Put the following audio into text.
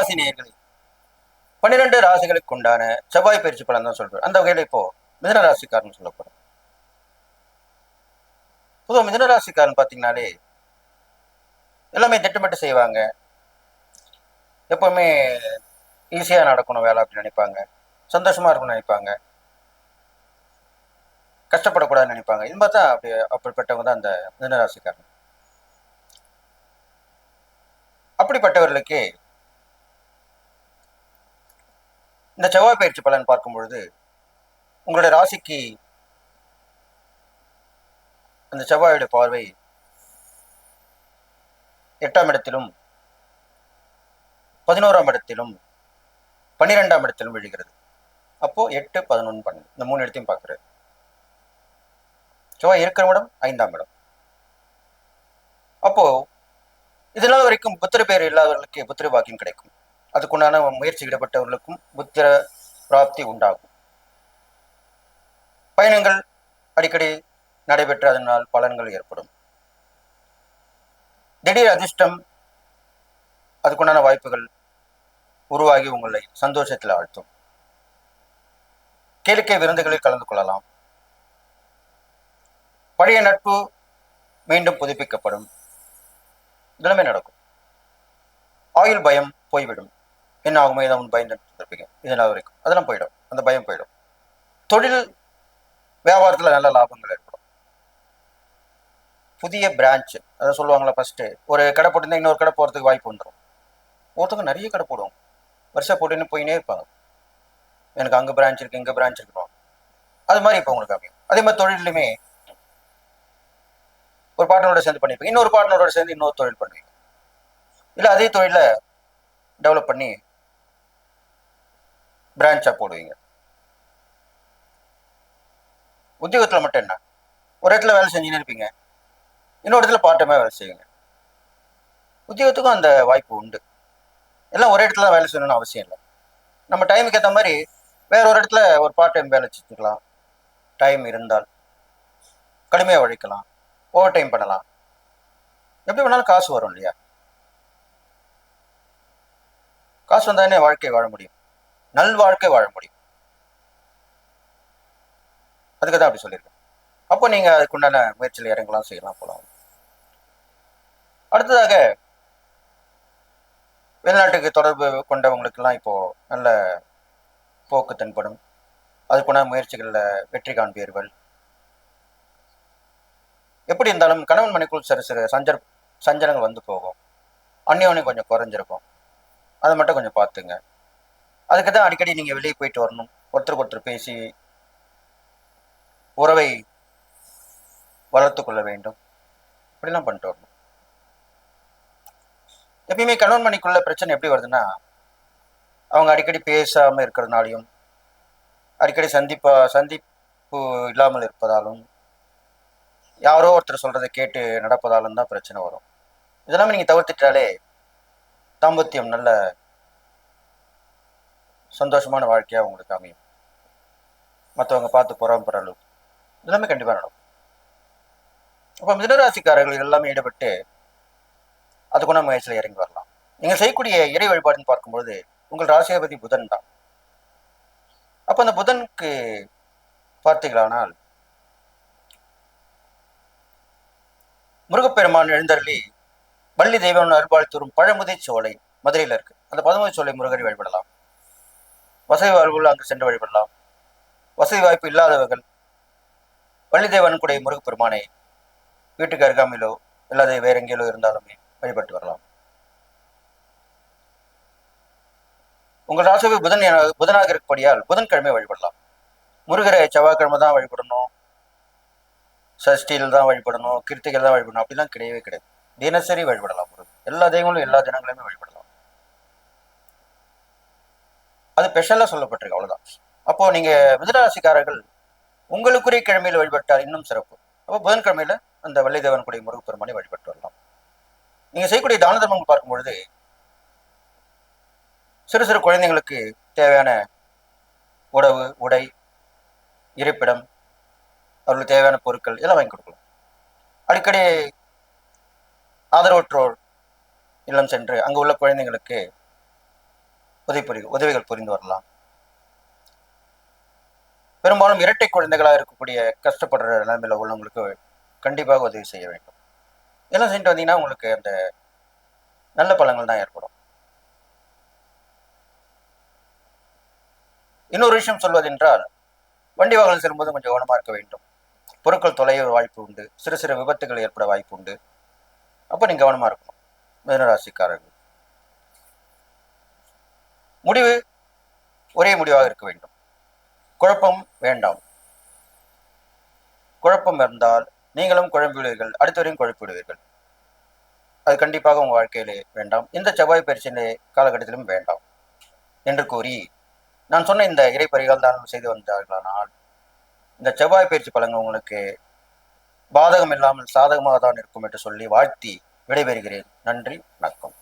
ராசி நேர்களை பன்னிரெண்டு ராசிகளுக்கு உண்டான செவ்வாய் பயிற்சி பலன் தான் சொல்றேன். அந்த வகையில இப்போ மிதன ராசிக்காரன் சொல்ல பொதுவாக மிதன ராசிக்காரன் பார்த்தீங்கன்னாலே எல்லாமே திட்டமிட்டு செய்வாங்க. எப்பவுமே ஈஸியாக நடக்கணும் வேலை அப்படின்னு நினைப்பாங்க. சந்தோஷமா இருக்கணும்னு நினைப்பாங்க. கஷ்டப்படக்கூடாதுன்னு நினைப்பாங்க. இது மாதிரி தான் அப்படி அப்படிப்பட்டவங்க தான் அந்த மிதன ராசிக்காரன் அப்படிப்பட்டவர்களுக்கு இந்த செவ்வாய் பயிற்சி பலன் பார்க்கும் பொழுது உங்களுடைய ராசிக்கு அந்த செவ்வாயுடைய பார்வை எட்டாம் இடத்திலும் பதினோராம் இடத்திலும் பன்னிரெண்டாம் இடத்திலும் விழுகிறது. அப்போ எட்டு பதினொன்று பன்னெண்டு இந்த மூணு இடத்தையும் பார்க்குறது செவ்வாய் இருக்கிற இடம் ஐந்தாம் இடம். அப்போ இதனால் வரைக்கும் புத்திர பேர் இல்லாதவர்களுக்கு புத்திர பாக்கியம் கிடைக்கும். அதுக்குண்டான முயற்சி ஈடுபட்டவர்களுக்கும் புத்திர பிராப்தி உண்டாகும். பயணங்கள் அடிக்கடி நடைபெற்று அதனால் பலன்கள் ஏற்படும். திடீர் அதிர்ஷ்டம் அதுக்குண்டான வாய்ப்புகள் உருவாகி உங்களை சந்தோஷத்தில் ஆழ்த்தும். கேளிக்கை விருந்துகளில் கலந்து கொள்ளலாம். பழைய நட்பு மீண்டும் புதுப்பிக்கப்படும். தினமே நடக்கும். ஆயுள் பயம் போய்விடும். என்ன ஆகுமோ ஏதாவது பயந்து இருப்பீங்க இதனால் வரைக்கும். அதெல்லாம் போயிடும். அந்த பயம் போயிடும். தொழில் வியாபாரத்தில் நல்ல லாபங்கள் ஏற்படும். புதிய பிரான்ச் அதை சொல்லுவாங்களா ஃபஸ்ட்டு ஒரு கடை போட்டிருந்தா இன்னொரு கடை போகிறதுக்கு வாய்ப்பு வந்துடும் ஒருத்தவங்க நிறைய கடை போடுவோம் வருஷம் போட்டுன்னு போயினே இருப்பாங்க. எனக்கு அங்கே பிரான்ச் இருக்குது இங்கே பிரான்ச் இருக்கணும் அது மாதிரி இப்போ உங்களுக்கு அமையும். அதே மாதிரி தொழிலுமே ஒரு பார்ட்னரோட சேர்ந்து பண்ணிருப்பீங்க இன்னொரு பார்ட்னரோட சேர்ந்து இன்னொரு தொழில் பண்ணுவீங்க. இல்லை அதே தொழிலை டெவலப் பண்ணி பிரான்ச்சாக போடுவீங்க. உத்தியோகத்தில் மட்டும் என்ன? ஒரு இடத்துல வேலை செஞ்சுன்னு இருப்பீங்க. இன்னொரு இடத்துல பார்ட் டைமாக வேலை செய்வீங்க. உத்தியோகத்துக்கும் அந்த வாய்ப்பு உண்டு. எல்லாம் ஒரே இடத்துல வேலை செய்யணும்னு அவசியம் இல்லை. நம்ம டைமுக்கு ஏற்ற மாதிரி வேற ஒரு இடத்துல ஒரு பார்ட் டைம் வேலை செஞ்சுக்கலாம். டைம் இருந்தால் கடுமையாக உழைக்கலாம். ஓவர் டைம் பண்ணலாம். எப்படி வேணாலும் காசு வரும் இல்லையா? காசு வந்தாலே வாழ்க்கையை வாழ முடியும்? நல் வாழ்க்கை வாழ முடியும். அதுக்கு தான் அப்படி சொல்லியிருக்கேன். அப்போ நீங்கள் அதுக்குண்டான முயற்சியில் இறங்கலாம் செய்யலாம் போகலாம் அடுத்ததாக வெளிநாட்டுக்கு தொடர்பு கொண்டவங்களுக்கெல்லாம் இப்போ நல்ல போக்கு தென்படும். அதுக்குண்டான முயற்சிகளில் வெற்றி காண்பீர்கள். எப்படி இருந்தாலும் கணவன் மனைக்குள் சிறு சிறு சஞ்சர் சஞ்சலங்கள் வந்து போகும். அந்நியோன்யம் கொஞ்சம் குறைஞ்சிருக்கும். அதை மட்டும் கொஞ்சம் பார்த்துங்க. அதுக்கு தான் அடிக்கடி நீங்கள் வெளியே போயிட்டு வரணும். ஒருத்தருக்கு ஒருத்தர் பேசி உறவை வளர்த்து கொள்ள வேண்டும். இப்படிலாம் பண்ணிட்டு வரணும். எப்பயுமே கணவன் மணிக்குள்ள பிரச்சனை எப்படி வருதுன்னா அவங்க அடிக்கடி பேசாமல் இருக்கிறதுனாலையும் அடிக்கடி சந்திப்பா சந்திப்பு இல்லாமல் இருப்பதாலும் யாரோ ஒருத்தர் சொல்கிறத கேட்டு நடப்பதாலும் தான் பிரச்சனை வரும். இதெல்லாமே நீங்கள் தவிர்த்துட்டாலே தாம்பத்தியம் நல்ல சந்தோஷமான வாழ்க்கையாக உங்களுக்கு அமையும். மற்றவங்க பார்த்து புறம்புற அளவு இதெல்லாமே கண்டிப்பாக நடக்கும். அப்போ மிதனராசிக்காரர்கள் எல்லாமே ஈடுபட்டு அதுக்குள்ள முயற்சியில் இறங்கி வரலாம். நீங்கள் செய்யக்கூடிய இறை வழிபாடுன்னு பார்க்கும்பொழுது உங்கள் ராசியாபதி புதன் தான். அப்போ அந்த புதனுக்கு பார்த்தீங்களானால் முருகப்பெருமான் எழுந்தருளி வள்ளி தெய்வம் அருள்பாள் தரும் பழமுதை சோலை மதுரையில் இருக்கு. அந்த பழமுதை சோலை முருகரை வழிபடலாம். வசதி வாய்ப்புகள் அங்கு சென்று வழிபடலாம். வசதி வாய்ப்பு இல்லாதவர்கள் வள்ளி கூட முருகப்பெருமானை வீட்டுக்கு அருகாமையிலோ இல்லாத வேற எங்கேயோ இருந்தாலுமே வழிபட்டு வரலாம். உங்கள் ராசிவை புதன் புதனாக இருக்கக்கூடியால் புதன்கிழமை வழிபடலாம். முருகரை செவ்வாய்க்கிழமை தான் வழிபடணும். சஷ்டியில் தான் வழிபடணும் கிருத்திகள் தான் வழிபடணும் அப்படிலாம் கிடையவே கிடையாது. தினசரி வழிபடலாம் முருகன் எல்லா தெய்வங்களும் எல்லா தினங்களுமே வழிபடலாம் அது ஸ்பெஷலாக சொல்லப்பட்டிருக்கு அவ்வளோதான் அப்போ நீங்க மிதராசிக்காரர்கள் உங்களுக்குரிய கிழமையில் வழிபட்டால் இன்னும் சிறப்பு. அப்போ புதன்கிழமையில் அந்த வள்ளிதேவன் கூடிய முருகப்பெருமானை வழிபட்டு வரலாம். நீங்க செய்யக்கூடிய தான தர்மங்கள் பார்க்கும்பொழுது சிறு சிறு குழந்தைங்களுக்கு தேவையான உணவு உடை இருப்பிடம் அவர்களுக்கு தேவையான பொருட்கள் இதெல்லாம் வாங்கி கொடுக்கலாம். அடிக்கடி ஆதரவற்றோர் இல்லம் சென்று அங்கு உள்ள குழந்தைங்களுக்கு உதவி புரி உதவிகள் புரிந்து வரலாம். பெரும்பாலும் இரட்டை குழந்தைகளாக இருக்கக்கூடிய கஷ்டப்படுற நிலைமையில் உள்ளவங்களுக்கு கண்டிப்பாக உதவி செய்ய வேண்டும். இதெல்லாம் செஞ்சுட்டு வந்தீங்கன்னா உங்களுக்கு அந்த நல்ல பலங்கள் தான் ஏற்படும். இன்னொரு விஷயம் சொல்வதென்றால் வண்டி வாகனம் செல்லும்போது கொஞ்சம் கவனமாக இருக்க வேண்டும். பொருட்கள் தொலைய வாய்ப்பு உண்டு. சிறு சிறு விபத்துகள் ஏற்பட வாய்ப்பு உண்டு. அப்போ நீங்கள் கவனமாக இருக்கணும். மிதனராசிக்காரர்கள் முடிவு ஒரே முடிவாக இருக்க வேண்டும். குழப்பம் வேண்டாம். குழப்பம் இருந்தால் நீங்களும் குழம்பிவிடுவீர்கள் அடுத்தவரையும் குழப்பிவிடுவீர்கள் அது கண்டிப்பாக உங்கள் வாழ்க்கையிலே வேண்டாம். இந்த செவ்வாய் பரிசிலே காலகட்டத்திலும் வேண்டாம் என்று கூறி நான் சொன்ன இந்த இறைப்பறிகள் தான் செய்து வந்தார்களானால் இந்த செவ்வாய் பயிற்சி பலன்கள் உங்களுக்கு பாதகம் இல்லாமல் சாதகமாக தான் இருக்கும் என்று சொல்லி வாழ்த்தி விடைபெறுகிறேன். நன்றி வணக்கம்.